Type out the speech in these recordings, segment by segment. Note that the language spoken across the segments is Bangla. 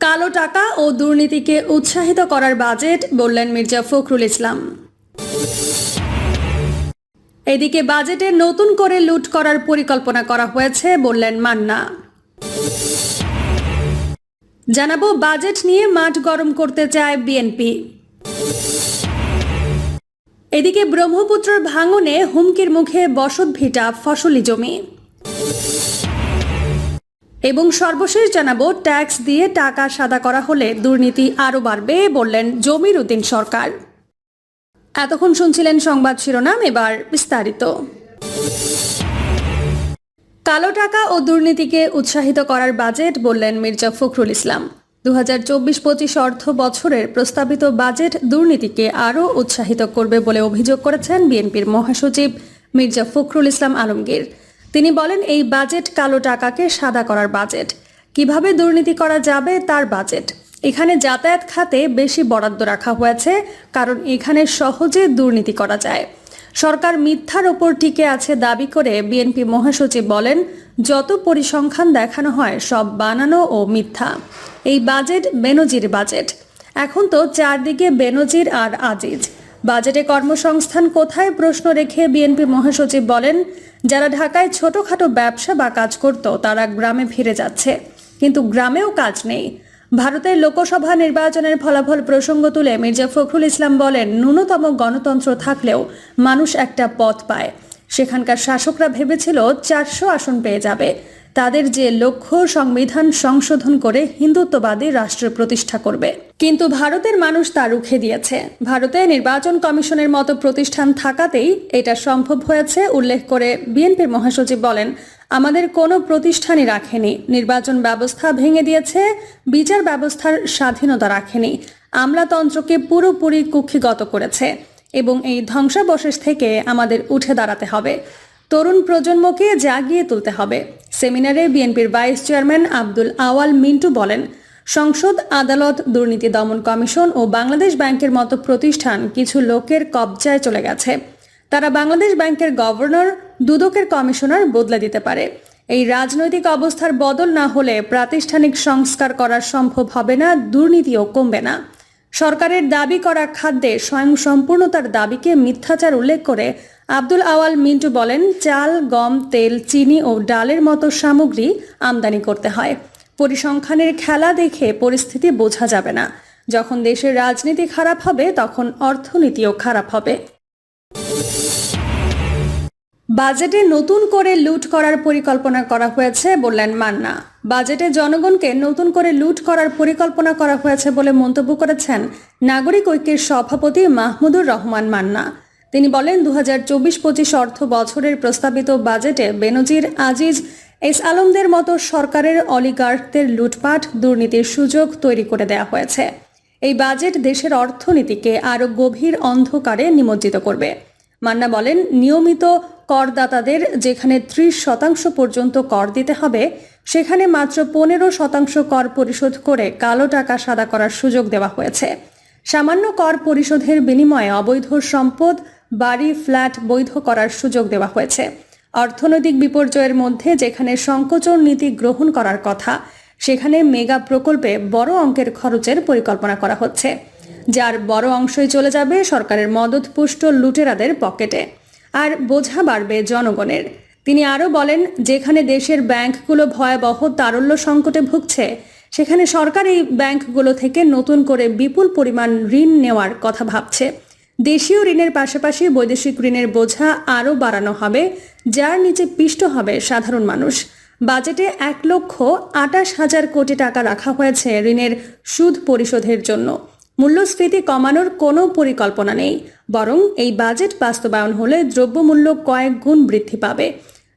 কালো টাকা ও দুর্নীতিকে উৎসাহিত করার বাজেট, বললেন মির্জা ফখরুল ইসলাম। এদিকে বাজেটে নতুন করে লুট করার পরিকল্পনা করা হয়েছে, বললেন মান্না। জানাব, বাজেট নিয়ে মাঠ গরম করতে চায় বিএনপি। এদিকে ব্রহ্মপুত্রের ভাঙনে হুমকির মুখে বসত ভিটা ফসলি জমি। এবং সর্বশেষ জানাব, ট্যাক্স দিয়ে টাকা সাদা করা হলে দুর্নীতি আরও বাড়বে বললেন জমির উদ্দিন সরকার। এতক্ষণ শুনছিলেন সংবাদ শিরোনাম, এবার বিস্তারিত। কালো টাকা ও দুর্নীতিকে উৎসাহিত করার বাজেট বললেন মির্জা ফখরুল ইসলাম। দু হাজার চব্বিশ পঁচিশ অর্থ বছরের প্রস্তাবিত বাজেট দুর্নীতিকে আরও উৎসাহিত করবে বলে অভিযোগ করেছেন বিএনপির মহাসচিব মির্জা ফখরুল ইসলাম আলমগীর। তিনি বলেন, এই বাজেট কালো টাকাকে সাদা করার বাজেট। কীভাবে দুর্নীতি করা যাবে তার বাজেট। এখানে যাতায়াত খাতে বেশি বরাদ্দ রাখা হয়েছে, কারণ এখানে সহজে দুর্নীতি করা যায়। সরকার মিথ্যার ওপর টিকে আছে দাবি করে বিএনপি মহাসচিব বলেন, যত পরিসংখ্যান দেখানো হয়, সব বানানো ও মিথ্যা। এই বাজেট বেনজির বাজেট। এখন তো চারদিকে বেনজির আর আজিজ। বাজেটে কর্মসংস্থান কোথায়? প্রশ্ন রেখে বিএনপি মহাসচিব বলেন, যারা ঢাকায় ছোটখাটো ব্যবসা বা কাজ করত, তারা গ্রামে ফিরে যাচ্ছে। কিন্তু গ্রামেও কাজ নেই। ভারতের লোকসভা নির্বাচনের ফলাফল প্রসঙ্গ তুলে মির্জা ফখরুল ইসলাম বলেন, ন্যূনতম গণতন্ত্র থাকলেও মানুষ একটা পথ পায়। সেখানকার শাসকরা ভেবেছিল চারশো আসন পেয়ে যাবে। তাদের যে লক্ষ্য সংবিধান সংশোধন করে হিন্দুত্ববাদী রাষ্ট্র প্রতিষ্ঠা করবে। কিন্তু ভারতের মানুষ তা রুখে দিয়েছে। ভারতে নির্বাচন কমিশনের মতো প্রতিষ্ঠান থাকাতেই এটা সম্ভব হয়েছে, উল্লেখ করে বিএনপির মহাসচিব বলেন, আমাদের কোনো প্রতিষ্ঠানই রাখেনি। নির্বাচন ব্যবস্থা ভেঙে দিয়েছে, বিচার ব্যবস্থার স্বাধীনতা রাখেনি। আমলাতন্ত্রকে পুরোপুরি কুক্ষিগত করেছে এবং এই ধ্বংসাবশেষ থেকে আমাদের উঠে দাঁড়াতে হবে। তরুণ প্রজন্মকে জাগিয়ে তুলতে হবে। সেমিনারে বিএনপির ভাইস চেয়ারম্যান আব্দুল আওয়াল মিন্টু বলেন, সংসদ, আদালত, দুর্নীতি দমন কমিশন ও বাংলাদেশ ব্যাংকের মতো প্রতিষ্ঠান কিছু লোকের কবজায় চলে গেছে। তারা বাংলাদেশ ব্যাংকের গভর্নর, দুদকের কমিশনার বদলে দিতে পারে। এই রাজনৈতিক অবস্থার বদল না হলে প্রাতিষ্ঠানিক সংস্কার করা সম্ভব হবে না, দুর্নীতিও কমবে না। সরকারের দাবি করা খাদ্যে স্বয়ং সম্পূর্ণতার দাবিকে মিথ্যাচার উল্লেখ করে আব্দুল আওয়াল মিন্টু বলেন, চাল, গম, তেল, চিনি ও ডালের মতো সামগ্রী আমদানি করতে হয়। পরিসংখ্যানের খেলা দেখে পরিস্থিতি বোঝা যাবে না। যখন দেশের রাজনীতি খারাপ হবে, তখন অর্থনীতিও খারাপ হবে। বাজেটে নতুন করে লুট করার পরিকল্পনা করা হয়েছে বললেন মান্না। বাজেটে জনগণকে নতুন করে লুট করার পরিকল্পনা করা হয়েছে বলে মন্তব্য করেছেন নাগরিক ঐক্যের সভাপতি মাহমুদুর রহমান মান্না। তিনি বলেন দু হাজার চব্বিশ পঁচিশ অর্থ বছরের প্রস্তাবিত বাজেটে বেনজির আজিজ এস আলমদের মতো সরকারের অলিগার্কদের লুটপাট, দুর্নীতির সুযোগ তৈরি করে দেওয়া হয়েছে। এই বাজেট দেশের অর্থনীতিকে আরও গভীর অন্ধকারে নিমজ্জিত করবে। মান্না বলেন, নিয়মিত করদাতাদের যেখানে ত্রিশ শতাংশ পর্যন্ত কর দিতে হবে, সেখানে মাত্র পনেরো শতাংশ কর পরিশোধ করে কালো টাকা সাদা করার সুযোগ দেওয়া হয়েছে। সামান্য কর পরিশোধের বিনিময়ে অবৈধ সম্পদ বাড়ি, ফ্ল্যাট বৈধ করার সুযোগ দেওয়া হয়েছে। অর্থনৈতিক বিপর্যয়ের মধ্যে যেখানে সংকোচন নীতি গ্রহণ করার কথা, সেখানে মেগা প্রকল্পে বড় অঙ্কের খরচের পরিকল্পনা করা হচ্ছে। যার বড় অংশই চলে যাবে সরকারের মদতপুষ্ট লুটেরাদের পকেটে। আর বোঝা বাড়বে জনগণের। তিনি আরও বলেন, যেখানে দেশের ব্যাংকগুলো ভয়াবহ তারল্য সংকটে ভুগছে, সেখানে সরকার এই ব্যাংকগুলো থেকে নতুন করে বিপুল পরিমাণ ঋণ নেওয়ার কথা ভাবছে। দেশীয় ঋণের পাশাপাশি বৈদেশিক ঋণের বোঝা আরও বাড়ানো হবে, যার নিচে পিষ্ট হবে সাধারণ মানুষ। বাজেটে এক লক্ষ আটাশ হাজার কোটি টাকা রাখা হয়েছে ঋণের সুদ পরিশোধের জন্য। মূল্যস্ফীতি কমানোর কোনো পরিকল্পনা নেই, বরং এই বাজেট বাস্তবায়ন হলে দ্রব্যমূল্য কয়েক গুণ বৃদ্ধি পাবে।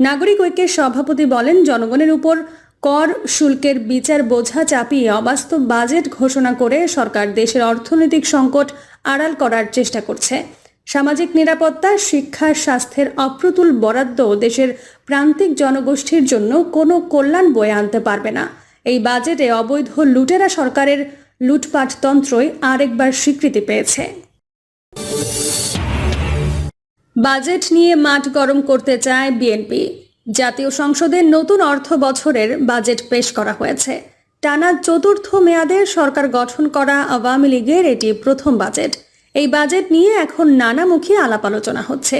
নাগরিক ঐক্যের সভাপতি বলেন, জনগণের উপর কর শুল্কের বিচার বোঝা চাপিয়ে অবাস্তব বাজেট ঘোষণা করে সরকার দেশের অর্থনৈতিক সংকট আড়াল করার চেষ্টা করছে। সামাজিক নিরাপত্তা, শিক্ষা, স্বাস্থ্যের অপ্রতুল বরাদ্দ দেশের প্রান্তিক জনগোষ্ঠীর জন্য কোনো কল্যাণ বয়ে আনতে পারবে না। এই বাজেটে অবৈধ লুটেরা সরকারের লুটপাট তন্ত্রই আরেকবার স্বীকৃতি পেয়েছে। বাজেট নিয়ে মাঠ গরম করতে চায় বিএনপি। জাতীয় সংসদের নতুন অর্থ বছরের বাজেট পেশ করা হয়েছে। টানা চতুর্থ মেয়াদে সরকার গঠন করা আওয়ামী লীগের এটি প্রথম বাজেট। এই বাজেট নিয়ে এখন নানামুখী আলাপ আলোচনা হচ্ছে।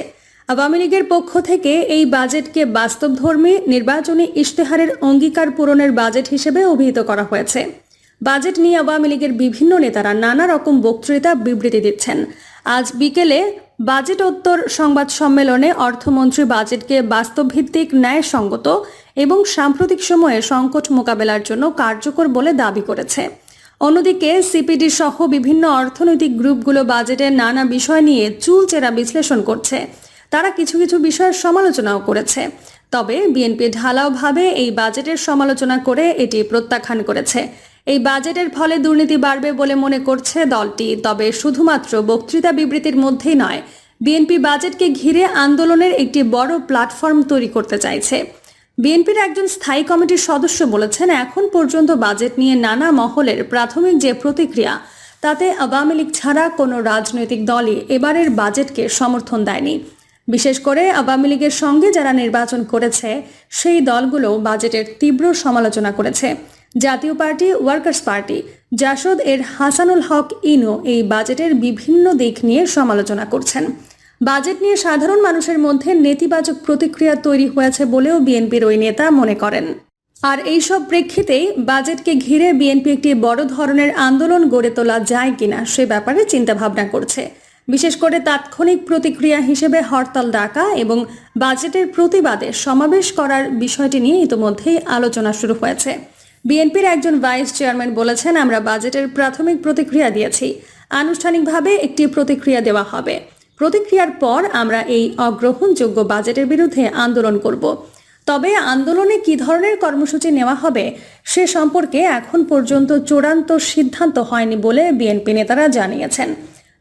আওয়ামী লীগের পক্ষ থেকে এই বাজেটকে বাস্তবধর্মী, নির্বাচনী ইশতেহারের অঙ্গীকার পূরণের বাজেট হিসেবে অভিহিত করা হয়েছে। বাজেট নিয়ে আওয়ামী লীগের বিভিন্ন নেতারা নানা রকম বক্তৃতা বিবৃতি দিচ্ছেন। আজ বিকেলে বাজেটোত্তর সংবাদ সম্মেলনে অর্থমন্ত্রী বাজেটকে বাস্তবভিত্তিক ন্যায়সঙ্গত এবং সাম্প্রতিক সময়ে সংকট মোকাবেলার জন্য কার্যকর বলে দাবি করেছে। অন্যদিকে সিপিডি সহ বিভিন্ন অর্থনৈতিক গ্রুপগুলো বাজেটের নানা বিষয় নিয়ে চুলচেরা বিশ্লেষণ করছে। তারা কিছু কিছু বিষয়ের সমালোচনাও করেছে। তবে বিএনপি ঢালাওভাবে এই বাজেটের সমালোচনা করে এটি প্রত্যাখ্যান করেছে। এই বাজেটের ফলে দুর্নীতি বাড়বে বলে মনে করছে দলটি, তবে শুধুমাত্র বক্তৃতা বিবৃতির মধ্যেই নয়, বিএনপি বাজেটকে ঘিরে আন্দোলনের একটি বড় প্ল্যাটফর্ম তৈরি করতে চাইছে। বিএনপির একজন স্থায়ী কমিটির সদস্য বলেছেন, এখন পর্যন্ত বাজেট নিয়ে নানা মহলের প্রাথমিক যে প্রতিক্রিয়া, তাতে আওয়ামী লীগ ছাড়া কোনো রাজনৈতিক দলই এবারের বাজেটকে সমর্থন দেয়নি। বিশেষ করে আওয়ামী লীগের সঙ্গে যারা নির্বাচন করেছে, সেই দলগুলো বাজেটের তীব্র সমালোচনা করেছে। জাতীয় পার্টি, ওয়ার্কার্স পার্টি। জাসদ এর হাসানুল হক ইনো এই বাজেটের বিভিন্ন দিক নিয়ে সমালোচনা করছেন। বাজেট নিয়ে সাধারণ মানুষের মধ্যে নেতিবাচক প্রতিক্রিয়া তৈরি হয়েছে বলেও বিএনপির ওই নেতা মনে করেন। আর এইসব প্রেক্ষিতেই বাজেটকে ঘিরে বিএনপি একটি বড় ধরনের আন্দোলন গড়ে তোলা যায় কিনা সে ব্যাপারে চিন্তাভাবনা করছে। বিশেষ করে তাৎক্ষণিক প্রতিক্রিয়া হিসেবে হরতাল ডাকা এবং বাজেটের প্রতিবাদে সমাবেশ করার বিষয়টি নিয়ে ইতোমধ্যেই আলোচনা শুরু হয়েছে। বিএনপির একজন ভাইস চেয়ারম্যান বলেছেন, আমরা বাজেটের প্রাথমিক প্রতিক্রিয়া দিয়েছি। আনুষ্ঠানিকভাবে একটি প্রতিক্রিয়া দেওয়া হবে। প্রতিক্রিয়ার পর আমরা এই অগ্রহণযোগ্য বাজেটের বিরুদ্ধে আন্দোলন করব। তবে আন্দোলনে কী ধরনের কর্মসূচি নেওয়া হবে সে সম্পর্কে এখন পর্যন্ত চূড়ান্ত সিদ্ধান্ত হয়নি বলে বিএনপি নেতারা জানিয়েছেন।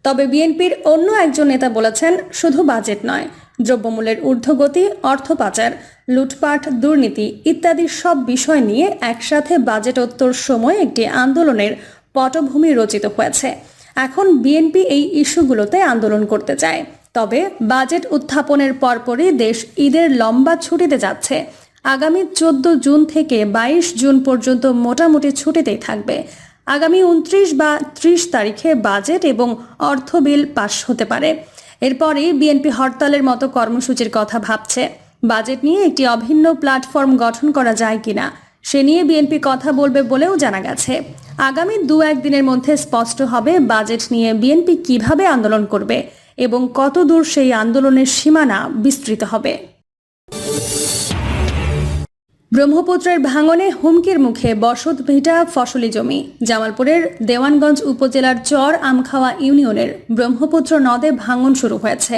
তবে বিএনপির অন্য একজন নেতা বলেছেন, শুধু বাজেট নয় দ্রব্যমূল্যের ঊর্ধ্বগতি অর্থ পাচার লুটপাট, দুর্নীতি ইত্যাদি সব বিষয় নিয়ে একসাথে বাজেটোত্তর সময় একটি আন্দোলনের পটভূমি রচিত হয়েছে। এখন বিএনপি এই ইস্যুগুলোতে আন্দোলন করতে চায়। তবে বাজেট উত্থাপনের পরপরই দেশ ঈদের লম্বা ছুটিতে যাচ্ছে। আগামী চোদ্দ জুন থেকে বাইশ জুন পর্যন্ত মোটামুটি ছুটিতেই থাকবে। আগামী উনত্রিশ বা ত্রিশ তারিখে বাজেট এবং অর্থ বিল পাশ হতে পারে। এরপরই বিএনপি হরতালের মতো কর্মসূচির কথা ভাবছে। বাজেট নিয়ে একটি অভিন্ন প্ল্যাটফর্ম গঠন করা যায় কিনা, সে নিয়ে বিএনপি কথা বলবে বলেও জানা গেছে। আগামী দু একদিনের মধ্যে স্পষ্ট হবে বাজেট নিয়ে বিএনপি কীভাবে আন্দোলন করবে এবং কত দূর সেই আন্দোলনের সীমানা বিস্তৃত হবে। ব্রহ্মপুত্রের ভাঙনে হুমকির মুখে বসত ভিটা ফসলি জমি। জামালপুরের দেওয়ানগঞ্জ উপজেলার চর আমখাওয়া ইউনিয়নের ব্রহ্মপুত্র নদে ভাঙন শুরু হয়েছে।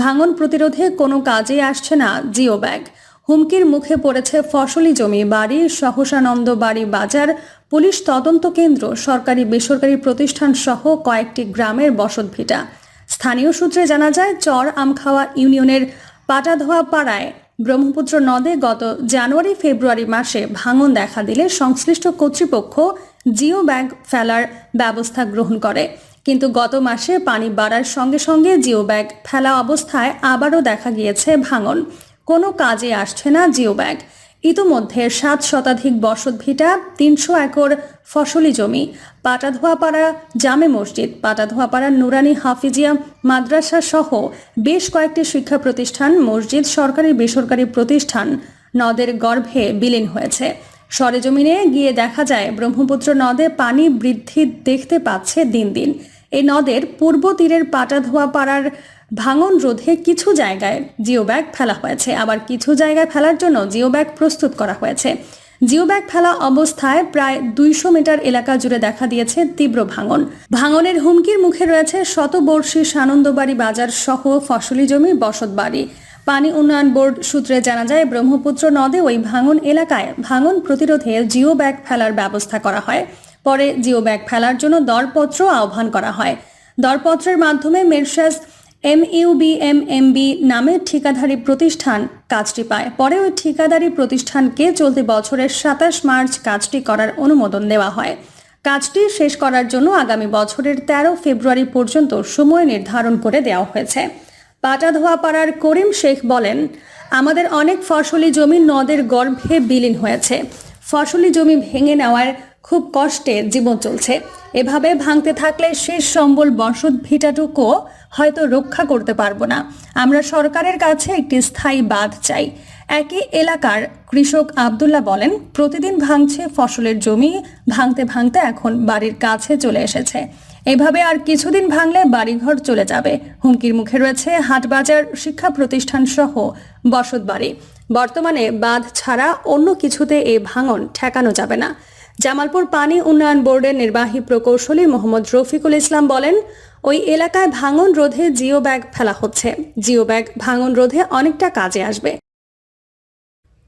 ভাঙন প্রতিরোধে কোনো কাজে আসছে না জিও ব্যাগ। হুমকির মুখে পড়েছে ফসলি জমি, বাড়ি, সহসানন্দ বাড়ি বাজার, পুলিশ তদন্ত কেন্দ্র, সরকারি বেসরকারি প্রতিষ্ঠান সহ কয়েকটি গ্রামের বসতভিটা স্থানীয় সূত্রে জানা যায়, চর আমখাওয়া ইউনিয়নের পাটাধোয়া পাড়ায় ব্রহ্মপুত্র নদে গত জানুয়ারি ফেব্রুয়ারি মাসে ভাঙন দেখা দিলে সংশ্লিষ্ট কর্তৃপক্ষ জিও ব্যাগ ফেলার ব্যবস্থা গ্রহণ করে। কিন্তু গত মাসে পানি বাড়ার সঙ্গে সঙ্গে জিও ব্যাগ ফেলা অবস্থায় আবারও দেখা গিয়েছে ভাঙন। কোনো কাজে আসছে না জিও ব্যাগ। ইতোমধ্যে সাত শতাধিক বসতভিটা তিনশো একর ফসলি জমি, পাটাধোয়াপাড়া জামে মসজিদ, পাটাধোয়াপাড়া নুরানি হাফিজিয়া মাদ্রাসা সহ বেশ কয়েকটি শিক্ষা প্রতিষ্ঠান, মসজিদ, সরকারি বেসরকারি প্রতিষ্ঠান নদের গর্ভে বিলীন হয়েছে। সরেজমিনে গিয়ে দেখা যায়, ব্রহ্মপুত্র নদে পানি বৃদ্ধি দেখতে পাচ্ছে দিন দিন। এই নদের পূর্ব তীরের পাটাধোয়া পাড়ার ভাঙন রোধে কিছু জায়গায় জিও ব্যাগ ফেলা হয়েছে। আবার কিছু জায়গায় ফেলার জন্য জিও ব্যাগ প্রস্তুত করা হয়েছে। জিও ব্যাগ ফেলা অবস্থায় প্রায় দুইশো মিটার এলাকা জুড়ে দেখা দিয়েছে তীব্র ভাঙন। ভাঙনের হুমকির মুখে রয়েছে শতবর্ষী সানন্দবাড়ি বাজার সহ ফসলি জমি বসতবাড়ি। পানি উন্নয়ন বোর্ড সূত্রে জানা যায়, ব্রহ্মপুত্র নদে ওই ভাঙন এলাকায় ভাঙন প্রতিরোধে জিও ব্যাগ ফেলার ব্যবস্থা করা হয়। পরে জিও ব্যাগ ফেলার জন্য দরপত্র আহ্বান করা হয়। দরপত্রের মাধ্যমে মেরশাস এম ইউবিএমএমবি নামে ঠিকাধারী প্রতিষ্ঠান কাজটি পায়। পরে ওই ঠিকাদারি প্রতিষ্ঠানকে চলতি বছরের সাতাশ মার্চ কাজটি করার অনুমোদন দেওয়া হয়। কাজটি শেষ করার জন্য আগামী বছরের তেরো ফেব্রুয়ারি পর্যন্ত সময় নির্ধারণ করে দেওয়া হয়েছে। পাড়ার করিম শেখ বলেন, আমাদের অনেক ফসলি জমি নদের গর্ভে বিলীন হয়েছে। ফসলি জমি ভেঙে নেওয়ার খুব কষ্টে জীবন চলছে। এভাবে ভাঙতে থাকলে শেষ সম্বল বসত ভিটাটুকুও হয়তো রক্ষা করতে পারব না। আমরা সরকারের কাছে একটি স্থায়ী বাঁধ চাই। একই এলাকার কৃষক আবদুল্লাহ বলেন, প্রতিদিন ভাঙছে ফসলের জমি, ভাঙতে ভাঙতে এখন বাড়ির কাছে চলে এসেছে। এভাবে আর কিছুদিন ভাঙলে বাড়িঘর চলে যাবে। হুমকির মুখে রয়েছে হাটবাজার শিক্ষা প্রতিষ্ঠান সহ বসত বাড়ি। বর্তমানে বাঁধ ছাড়া অন্য কিছুতে এই ভাঙন ঠেকানো যাবে না। জামালপুর পানি উন্নয়ন বোর্ডের নির্বাহী প্রকৌশলী মোহাম্মদ রফিকুল ইসলাম বলেন, ওই এলাকায় ভাঙন রোধে জিও ব্যাগ ফেলা হচ্ছে। জিও ব্যাগ ভাঙন রোধে অনেকটা কাজে আসবে।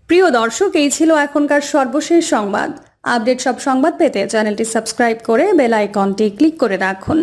প্রিয় দর্শক, এই ছিল এখনকার সর্বশেষ সংবাদ। আপডেট সব সংবাদ পেতে চ্যানেলটি সাবস্ক্রাইব করে বেল আইকনটি ক্লিক করে রাখুন।